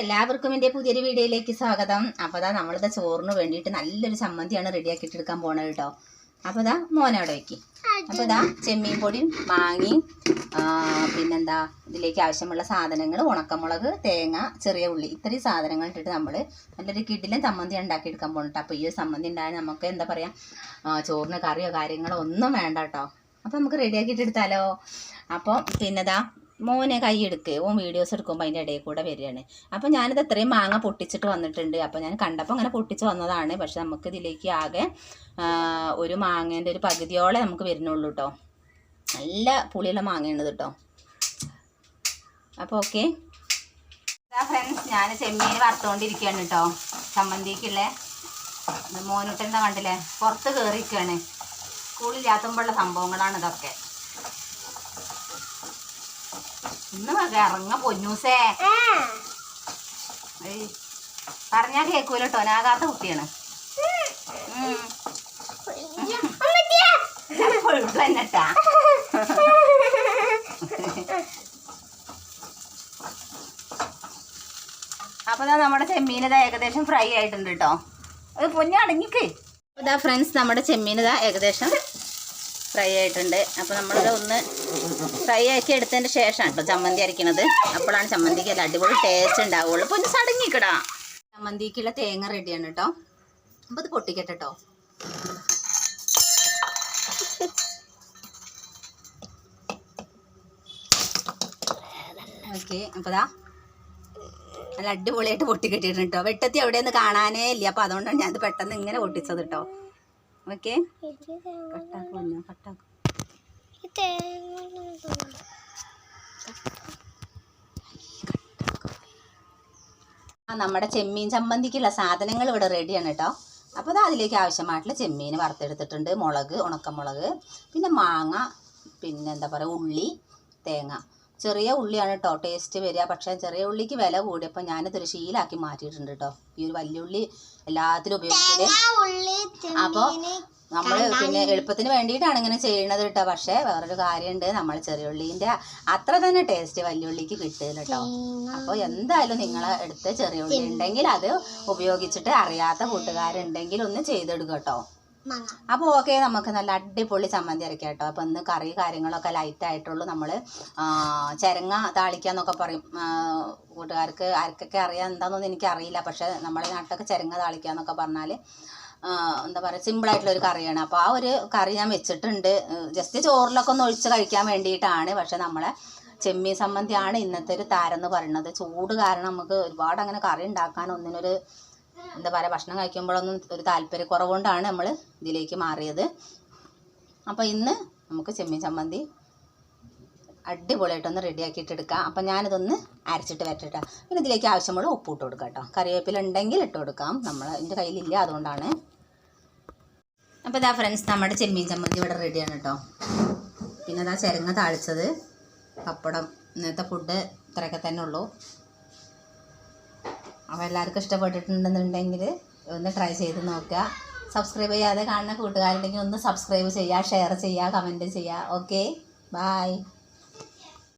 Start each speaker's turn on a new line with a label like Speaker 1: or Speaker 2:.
Speaker 1: എല്ലാവർക്കും എന്റെ പുതിയൊരു വീഡിയോയിലേക്ക് സ്വാഗതം. അപ്പോൾ അതാ നമ്മളിതാ ചോറിന് വേണ്ടിയിട്ട് നല്ലൊരു ചമ്മന്തിയാണ് റെഡിയാക്കിയിട്ട് എടുക്കാൻ പോണത് കേട്ടോ. അപ്പോൾ ഇതാ മോനവിടെ വെക്കി. അപ്പോൾ ഇതാ ചെമ്മീൻ പൊടിയും മാങ്ങയും പിന്നെന്താ ഇതിലേക്ക് ആവശ്യമുള്ള സാധനങ്ങൾ ഉണക്കമുളക് തേങ്ങ ചെറിയ ഉള്ളി ഇത്രയും സാധനങ്ങൾ ഇട്ടിട്ട് നമ്മൾ നല്ലൊരു കിടിലൻ ചമ്മന്തി ഉണ്ടാക്കിയെടുക്കാൻ പോകണം അപ്പോൾ ഈ ഒരു ചമ്മന്തി ഉണ്ടായാൽ നമുക്ക് എന്താ പറയുക ചോറിന് കറിയോ കാര്യങ്ങളോ ഒന്നും വേണ്ട കേട്ടോ. അപ്പോൾ നമുക്ക് റെഡിയാക്കിയിട്ട് എടുത്താലോ അപ്പോൾ പിന്നെതാ മോനെ കൈ എടുക്ക് ഓൻ വീഡിയോസ് എടുക്കുമ്പോൾ അതിന്റെ ഇടയിൽ കൂടെ വരികയാണ്. അപ്പോൾ ഞാനിത് അത്രയും മാങ്ങ പൊട്ടിച്ചിട്ട് വന്നിട്ടുണ്ട്. അപ്പോൾ ഞാൻ കണ്ടപ്പോൾ അങ്ങനെ പൊട്ടിച്ച് വന്നതാണ്. പക്ഷെ നമുക്ക് ഇതിലേക്ക് ആകെ ഒരു മാങ്ങേന്റെ ഒരു പകുതിയോളം നമുക്ക് വരുന്നുള്ളൂ കേട്ടോ നല്ല പുളിയുള്ള മാങ്ങയാണ് കേട്ടോ അപ്പോൾ ഓക്കെ. ഫ്രണ്ട്സ് ഞാൻ ചെമ്മീൻ വറുത്തുകൊണ്ടിരിക്കുകയാണ് കേട്ടോ ചമ്മന്തിക്കുള്ള മോനൂട്ടെന്താ കണ്ടില്ലേ? പുറത്ത് കയറിയിരിക്കുകയാണ് സ്കൂളില്ലാത്തുമ്പോഴുള്ള സംഭവങ്ങളാണ് ഇതൊക്കെ. ഇന്ന് മക ഇറങ്ങ പൊന്നൂസേ. പറഞ്ഞാ കേക്കൂല നാകാത്ത കുട്ടിയാണ്. തന്നെട്ടാ അപ്പൊ ദാ നമ്മുടെ ചെമ്മീൻ ഇതാ ഏകദേശം ഫ്രൈ ആയിട്ടുണ്ട് കേട്ടോ അത് പൊന്നടങ്ങിക്ക് ഇതാ ഫ്രണ്ട്സ് നമ്മുടെ ചെമ്മീൻ ഇതാ ഏകദേശം ഫ്രൈ ആയിട്ടുണ്ട്. അപ്പോൾ നമ്മളിത് ഒന്ന് ഫ്രൈ ആക്കി എടുത്തതിന് ശേഷമാണ് കേട്ടോ ചമ്മന്തി അരയ്ക്കണത് അപ്പോഴാണ് ചമ്മന്തിക്ക് അല്ല അടിപൊളി ടേസ്റ്റ് ഉണ്ടാവുള്ളൂ. അപ്പോൾ ഒന്ന് സടങ്ങിക്കടാ ചമ്മന്തിക്കുള്ള തേങ്ങ റെഡിയാണ് കേട്ടോ അപ്പോൾ ഇത് പൊട്ടിക്കട്ടെ കേട്ടോ ഓക്കെ അപ്പോൾ ദാ നല്ല അടിപൊളിയായിട്ട് പൊട്ടിക്കെട്ടിയിട്ടുണ്ട് കേട്ടോ വെട്ടത്തി എവിടെയൊന്നും കാണാനേ ഇല്ല. അപ്പോൾ അതുകൊണ്ടാണ് ഞാനത് പെട്ടെന്ന് ഇങ്ങനെ പൊട്ടിച്ചത് കേട്ടോ ഓക്കെ. കട്ടാക്കുമല്ലോ കട്ടാക്കും ആ നമ്മുടെ ചെമ്മീൻ ചമ്മന്തിക്കുള്ള സാധനങ്ങൾ ഇവിടെ റെഡിയാണ് കേട്ടോ. അപ്പോൾ അത് അതിലേക്ക് ആവശ്യമായിട്ടുള്ള ചെമ്മീൻ വറുത്തെടുത്തിട്ടുണ്ട്. മുളക് ഉണക്കമുളക് പിന്നെ മാങ്ങ പിന്നെ എന്താ പറയുക ഉള്ളി തേങ്ങ. ചെറിയ ഉള്ളിയാണ് കേട്ടോ ടേസ്റ്റ് വരിക. പക്ഷേ ചെറിയ ഉള്ളിക്ക് വില കൂടിയപ്പോൾ ഞാനിതൊരു ശീലാക്കി മാറ്റിയിട്ടുണ്ട് കേട്ടോ ഈ ഒരു വലിയ ഉള്ളി എല്ലാത്തിലും ഉപയോഗിക്കുന്നത് അപ്പോൾ നമ്മൾ പിന്നെ എളുപ്പത്തിന് വേണ്ടിയിട്ടാണ് ഇങ്ങനെ ചെയ്യണത് കേട്ടോ പക്ഷേ വേറൊരു കാര്യമുണ്ട് നമ്മൾ ചെറിയ ഉള്ളീന്റെ അത്ര തന്നെ ടേസ്റ്റ് വലിയ ഉള്ളിക്ക് കിട്ടില്ല കേട്ടോ അപ്പോൾ എന്തായാലും നിങ്ങളെ അടുത്ത് ചെറിയ ഉള്ളി ഉണ്ടെങ്കിൽ അത് ഉപയോഗിച്ചിട്ട് അറിയാത്ത കൂട്ടുകാരുണ്ടെങ്കിൽ ഒന്ന് ചെയ്തെടുക്കുക കേട്ടോ അപ്പോൾ ഓക്കെ നമുക്ക് നല്ല അടിപൊളി ചമ്മന്തി അരക്കാം കേട്ടോ. അപ്പോൾ ഇന്ന് കറി കാര്യങ്ങളൊക്കെ ലൈറ്റ് ആയിട്ടുള്ളൂ. നമ്മൾ ചരങ്ങ താളിക്കാന്നൊക്കെ പറയും. കൂട്ടുകാർക്ക് ആർക്കൊക്കെ അറിയാം എന്താണെന്നൊന്നും എനിക്കറിയില്ല. പക്ഷേ നമ്മുടെ നാട്ടിലൊക്കെ ചരങ്ങ താളിക്കാന്നൊക്കെ പറഞ്ഞാൽ എന്താ പറയുക സിമ്പിളായിട്ടുള്ള ഒരു കറിയാണ്. അപ്പോൾ ആ ഒരു കറി ഞാൻ വെച്ചിട്ടുണ്ട്. ജസ്റ്റ് ചോറിലൊക്കെ ഒന്ന് ഒഴിച്ച് കഴിക്കാൻ വേണ്ടിയിട്ടാണ്. പക്ഷേ നമ്മളെ ചെമ്മീൻ സംബന്ധിയാണ് ഇന്നത്തെ ഒരു താരം എന്ന് പറയുന്നത്. ചൂട് കാരണം നമുക്ക് ഒരുപാട് അങ്ങനെ കറി ഉണ്ടാക്കാൻ ഒന്നിനൊരു എന്താ പറയുക ഭക്ഷണം കഴിക്കുമ്പോഴൊന്നും ഒരു താല്പര്യക്കുറവുകൊണ്ടാണ് നമ്മൾ ഇതിലേക്ക് മാറിയത്. അപ്പോൾ ഇന്ന് നമുക്ക് ചെമ്മീൻ ചമ്മന്തി അടിപൊളിയായിട്ടൊന്ന് റെഡിയാക്കിയിട്ട് എടുക്കാം അപ്പം ഞാനിതൊന്ന് അരച്ചിട്ട് വരട്ടെ പിന്നെ ഇതിലേക്ക് ആവശ്യമുള്ള ഉപ്പ് ഇട്ട് കൊടുക്കാം കേട്ടോ. കറിവേപ്പില ഉണ്ടെങ്കിൽ ഇട്ട് കൊടുക്കാം. നമ്മൾ എന്റെ കയ്യിലില്ല അതുകൊണ്ടാണ്. അപ്പോൾ ഇതാ ഫ്രണ്ട്സ് നമ്മുടെ ചെമ്മീൻ ചമ്മന്തി ഇവിടെ റെഡിയാണ് കേട്ടോ. പിന്നെ അതാ ചിരങ്ങ താളിച്ചത് പപ്പടം ഇന്നത്തെ ഫുഡ് ഇത്രയൊക്കെ തന്നെ ഉള്ളൂ. അപ്പോൾ എല്ലാവർക്കും ഇഷ്ടപ്പെട്ടിട്ടുണ്ടെന്നുണ്ടെങ്കിൽ ഒന്ന് ട്രൈ ചെയ്ത് നോക്കുക. സബ്സ്ക്രൈബ് ചെയ്യാതെ കാണുന്ന കൂട്ടുകാരുണ്ടെങ്കിൽ ഒന്ന് സബ്സ്ക്രൈബ് ചെയ്യുക ഷെയർ ചെയ്യുക കമന്റ് ചെയ്യുക. Okay bye